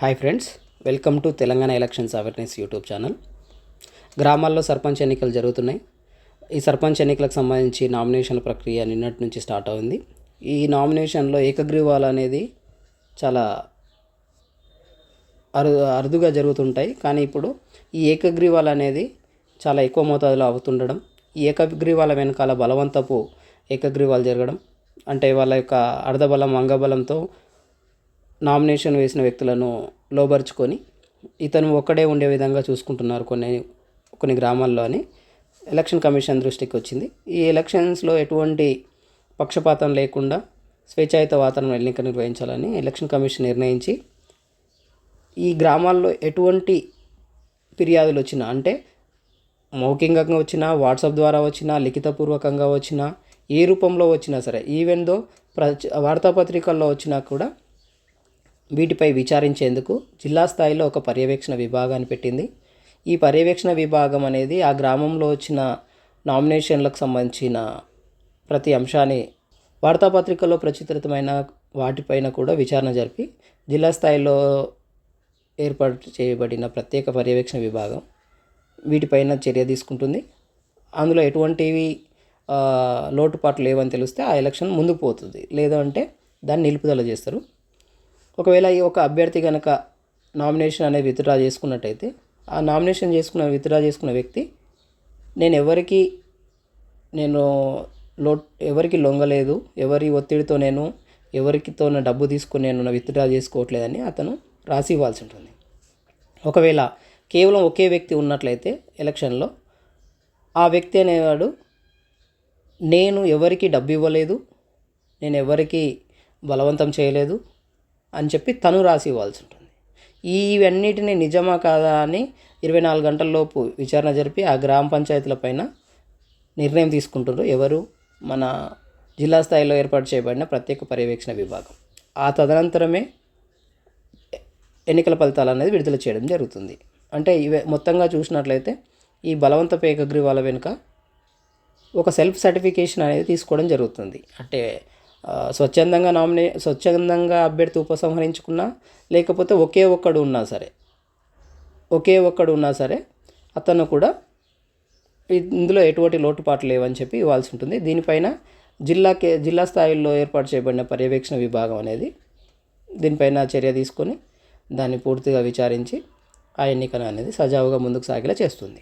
Hi friends welcome to Telangana elections awareness YouTube channel. గ్రామాల్లో సర్పంచ్ ఎన్నికలు జరుగుతున్నాయి. ఈ సర్పంచ్ ఎన్నికలకు సంబంధించి నామినేషన్ ప్రక్రియ నిన్నటి నుంచి స్టార్ట్ అయింది. ఈ నామినేషన్లో ఏకగ్రీవాలు అనేది చాలా అరు అరుదుగా జరుగుతుంటాయి. కానీ ఇప్పుడు ఈ ఏకగ్రీవాలు అనేది చాలా ఎక్కువ మోతాదులో అవుతుండడం ఈ ఏకగ్రీవాల వెనకాల బలవంతపు ఏకగ్రీవాలు జరగడం అంటే వాళ్ళ యొక్క అర్ధబలం అంగబలంతో నామినేషన్ వేసిన వ్యక్తులను లోబరుచుకొని ఇతను ఒక్కడే ఉండే విధంగా చూసుకుంటున్నారు కొన్ని కొన్ని గ్రామాల్లో అని ఎలక్షన్ కమిషన్ దృష్టికి వచ్చింది. ఈ ఎలక్షన్స్లో ఎటువంటి పక్షపాతం లేకుండా స్వేచ్ఛాయుత వాతావరణం ఎన్నిక నిర్వహించాలని ఎలక్షన్ కమిషన్ నిర్ణయించి ఈ గ్రామాల్లో ఎటువంటి ఫిర్యాదులు వచ్చినా అంటే మౌఖికంగా వచ్చినా వాట్సాప్ ద్వారా వచ్చినా లిఖితపూర్వకంగా వచ్చినా ఏ రూపంలో వచ్చినా సరే ఈవెన్ దో ప్ర వార్తాపత్రికల్లో వచ్చినా కూడా వీటిపై విచారించేందుకు జిల్లా స్థాయిలో ఒక పర్యవేక్షణ విభాగాన్ని పెట్టింది. ఈ పర్యవేక్షణ విభాగం అనేది ఆ గ్రామంలో వచ్చిన నామినేషన్లకు సంబంధించిన ప్రతి అంశాన్ని వార్తాపత్రికల్లో ప్రచురితమైన వాటిపైన కూడా విచారణ జరిపి జిల్లా స్థాయిలో ఏర్పాటు చేయబడిన ప్రత్యేక పర్యవేక్షణ విభాగం వీటిపైన చర్య తీసుకుంటుంది. అందులో ఎటువంటివి లోటుపాట్లు లేవని తెలిస్తే ఆ ఎలక్షన్ ముందుకు పోతుంది. లేదంటే దాన్ని నిలుపుదల చేస్తారు. ఒకవేళ ఈ ఒక అభ్యర్థి కనుక నామినేషన్ అనేది విత్డ్రా చేసుకున్నట్టయితే ఆ నామినేషన్ చేసుకున్న విత్డ్రా చేసుకున్న వ్యక్తి నేను ఎవరికి నేను లో ఎవరికి లొంగలేదు ఎవరి ఒత్తిడితో నేను ఎవరికితో నా డబ్బు తీసుకుని నేను విత్డ్రా చేసుకోవట్లేదని అతను రాసి ఇవ్వాల్సి ఉంటుంది. ఒకవేళ కేవలం ఒకే వ్యక్తి ఉన్నట్లయితే ఎలక్షన్లో ఆ వ్యక్తి అనేవాడు నేను ఎవరికి డబ్బు ఇవ్వలేదు నేను ఎవరికి బలవంతం చేయలేదు అని చెప్పి తను రాసి ఇవ్వాల్సి ఉంటుంది. ఇవన్నిటిని నిజమా కాదా అని ఇరవై నాలుగు గంటల్లోపు విచారణ జరిపి ఆ గ్రామ పంచాయతీల పైన నిర్ణయం తీసుకుంటారు ఎవరు? మన జిల్లా స్థాయిలో ఏర్పాటు చేయబడిన ప్రత్యేక పర్యవేక్షణ విభాగం. ఆ తదనంతరమే ఎన్నికల ఫలితాలు అనేది విడుదల చేయడం జరుగుతుంది. అంటే ఇవే మొత్తంగా చూసినట్లయితే ఈ బలవంత పేకగ్రీవాల వెనుక ఒక సెల్ఫ్ సర్టిఫికేషన్ అనేది తీసుకోవడం జరుగుతుంది. అంటే స్వచ్ఛందంగా నామినే స్వచ్ఛందంగా అభ్యర్థి ఉపసంహరించుకున్నా లేకపోతే ఒకే ఒక్కడు ఉన్నా సరే ఒకే ఒక్కడు ఉన్నా సరే అతను కూడా ఇందులో ఎటువంటి లోటుపాట్లు లేవని చెప్పి ఇవ్వాల్సి ఉంటుంది. దీనిపైన జిల్లాకే జిల్లా స్థాయిలో ఏర్పాటు చేయబడిన పర్యవేక్షణ విభాగం అనేది దీనిపైన చర్య తీసుకొని దాన్ని పూర్తిగా విచారించి ఆ ఎన్నికను అనేది సజావుగా ముందుకు సాగేలా చేస్తుంది.